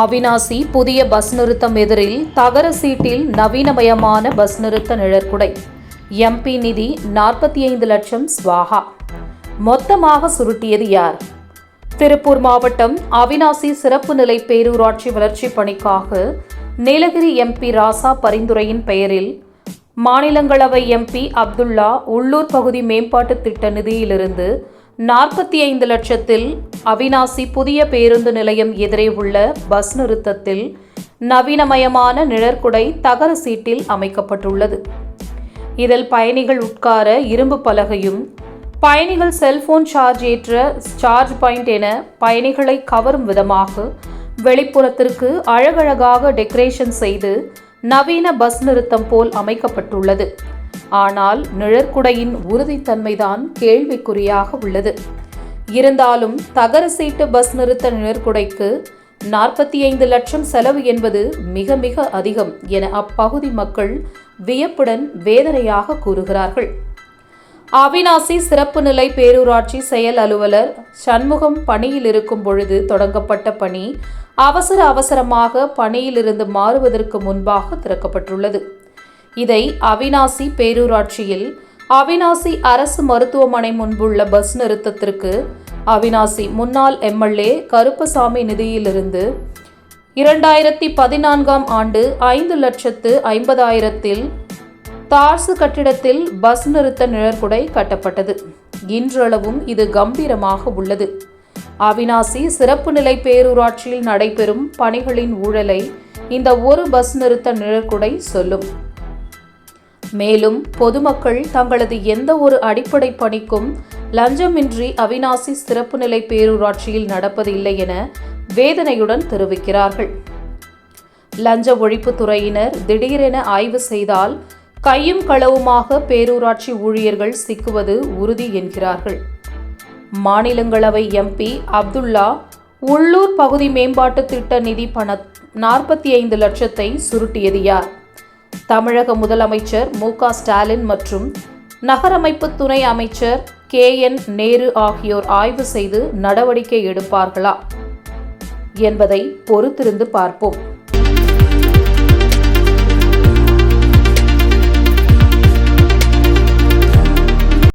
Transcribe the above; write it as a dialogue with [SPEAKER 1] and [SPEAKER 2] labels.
[SPEAKER 1] அவினாசி புதிய பஸ் நிறுத்தம் எதிரில் தகர சீட்டில் நவீனமயமான பஸ் நிறுத்த நிழற்குடை எம்பி நிதி நாற்பத்தி ஐந்து லட்சம் ஸ்வாகா மொத்தமாக சுருட்டியது யார் திருப்பூர் மாவட்டம் அவினாசி சிறப்பு நிலை பேரூராட்சி வளர்ச்சி பணிக்காக நீலகிரி எம்பி ராசா பரிந்துரையின் பெயரில் மாநிலங்களவை எம்பி அப்துல்லா உள்ளூர் பகுதி மேம்பாட்டு திட்ட நிதியிலிருந்து நாற்பத்தி ஐந்து லட்சத்தில் அவினாசி புதிய பேருந்து நிலையம் எதிரே உள்ள பஸ் நிறுத்தத்தில் நவீனமயமான நிழற்குடை தகர சீட்டில் அமைக்கப்பட்டுள்ளது இதில் பயணிகள் உட்கார இரும்பு பலகையும் பயணிகள் செல்போன் சார்ஜ் ஏற்ற சார்ஜ் பாயிண்ட் என பயணிகளை கவரும் விதமாக வெளிப்புறத்திற்கு அழகழகாக டெக்கரேஷன் செய்து நவீன பஸ் நிறுத்தம் போல் அமைக்கப்பட்டுள்ளது ஆனால் நிழற்குடையின் உறுதித்தன்மைதான் கேள்விக்குறியாக உள்ளது இருந்தாலும் தகர சீட்டு பஸ் நிறுத்த நிழற்குடைக்கு நாற்பத்தி ஐந்து லட்சம் செலவு என்பது மிக மிக அதிகம் என அப்பகுதி மக்கள் வியப்புடன் வேதனையாக கூறுகிறார்கள் அவினாசி சிறப்பு நிலை பேரூராட்சி செயல் அலுவலர் சண்முகம் பணியில் இருக்கும் பொழுது தொடங்கப்பட்ட பணி அவசர அவசரமாக பணியிலிருந்து மாறுவதற்கு முன்பாக திறக்கப்பட்டுள்ளது இதை அவினாசி பேரூராட்சியில் அவினாசி அரசு மருத்துவமனை முன்புள்ள பஸ் நிறுத்தத்திற்கு அவினாசி முன்னாள் எம்எல்ஏ கருப்பசாமி நிதியிலிருந்து இரண்டாயிரத்தி பதினான்காம் ஆண்டு ஐந்து லட்சத்து ஐம்பதாயிரத்தில் தார்சு கட்டிடத்தில் பஸ் நிறுத்த நிழற்குடை கட்டப்பட்டது இன்றளவும் இது கம்பீரமாக உள்ளது அவினாசி சிறப்பு நிலை பேரூராட்சியில் நடைபெறும் பணிகளின் ஊழலை இந்த ஒரு பஸ் நிறுத்த நிழற்குடை சொல்லும் மேலும் பொதுமக்கள் தங்களது எந்த ஒரு அடிப்படை பணிக்கும் லஞ்சமின்றி அவினாசி சிறப்பு நிலை பேரூராட்சியில் நடப்பதில்லை என வேதனையுடன் தெரிவிக்கிறார்கள் லஞ்ச ஒழிப்பு துறையினர் திடீரென ஆய்வு செய்தால் கையும் களவுமாக பேரூராட்சி ஊழியர்கள் சிக்குவது உறுதி என்கிறார்கள் மாநிலங்களவை எம்பி அப்துல்லா உள்ளூர் பகுதி மேம்பாட்டு திட்ட நிதி பண நாற்பத்தி ஐந்து லட்சத்தை சுருட்டியது யார் தமிழக முதலமைச்சர் மு ஸ்டாலின் மற்றும் நகரமைப்பு துணை அமைச்சர் கே என் நேரு ஆகியோர் ஆய்வு செய்து நடவடிக்கை எடுப்பார்களா என்பதை பொறுத்திருந்து பார்ப்போம்